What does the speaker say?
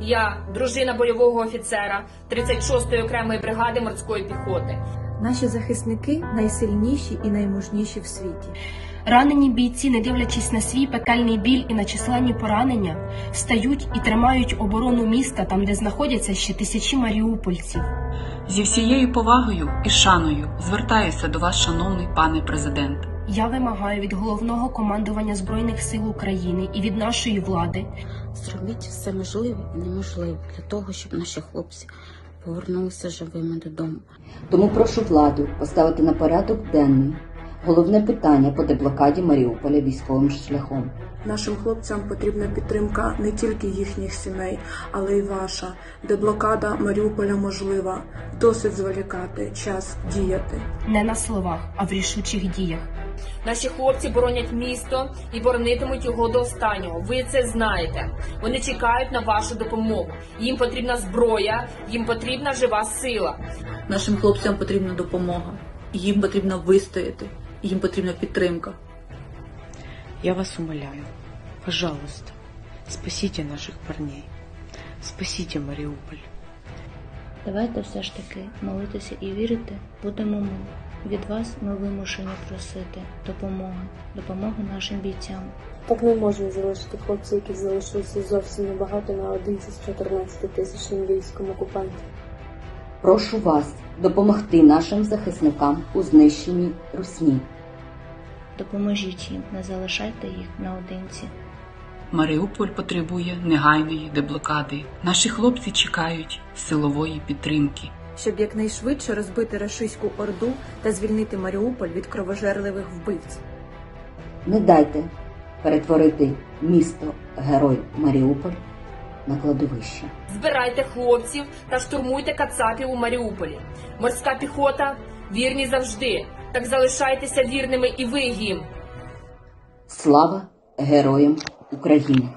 Я, дружина бойового офіцера 36-ї окремої бригади морської піхоти. Наші захисники найсильніші і наймужніші в світі. Ранені бійці, не дивлячись на свій пекельний біль і на численні поранення, стають і тримають оборону міста там, де знаходяться ще тисячі маріупольців. Зі всією повагою і шаною звертаюся до вас, шановний пане президент. Я вимагаю від головного командування збройних сил України і від нашої влади Зробіть все можливе і неможливе для того, щоб наші хлопці повернулися живими додому. Тому прошу владу поставити на порядок денний головне питання по деблокаді Маріуполя військовим шляхом. Нашим хлопцям потрібна підтримка не тільки їхніх сімей, але й ваша. Деблокада Маріуполя можлива. Досить зволікати, час діяти. не на словах, а в рішучих діях. Наші хлопці боронять місто і боронитимуть його до останнього. Ви це знаєте. Вони чекають на вашу допомогу. Їм потрібна зброя, їм потрібна жива сила. Нашим хлопцям потрібна допомога. Їм потрібно вистояти, їм потрібна підтримка. Я вас умоляю, пожалуйста, спасите наших парней. Спасите Маріуполь. Давайте все ж таки молитися і вірити будемо ми. Від вас ми вимушені просити допомоги, допомоги нашим бійцям. Так не можна залишити хлопців, які залишилися зовсім небагато наодинці з 14 тисячним військом окупантів. Прошу вас допомогти нашим захисникам у знищенні русні. Допоможіть їм, не залишайте їх наодинці. Маріуполь потребує негайної деблокади. Наші хлопці чекають силової підтримки. Щоб якнайшвидше розбити рашистську орду та звільнити Маріуполь від кровожерливих вбивць. Не дайте перетворити місто Герой Маріуполь на кладовище. Збирайте хлопців та штурмуйте кацапів у Маріуполі. Морська піхота вірні завжди. Так залишайтеся вірними і ви їм. Слава героям України!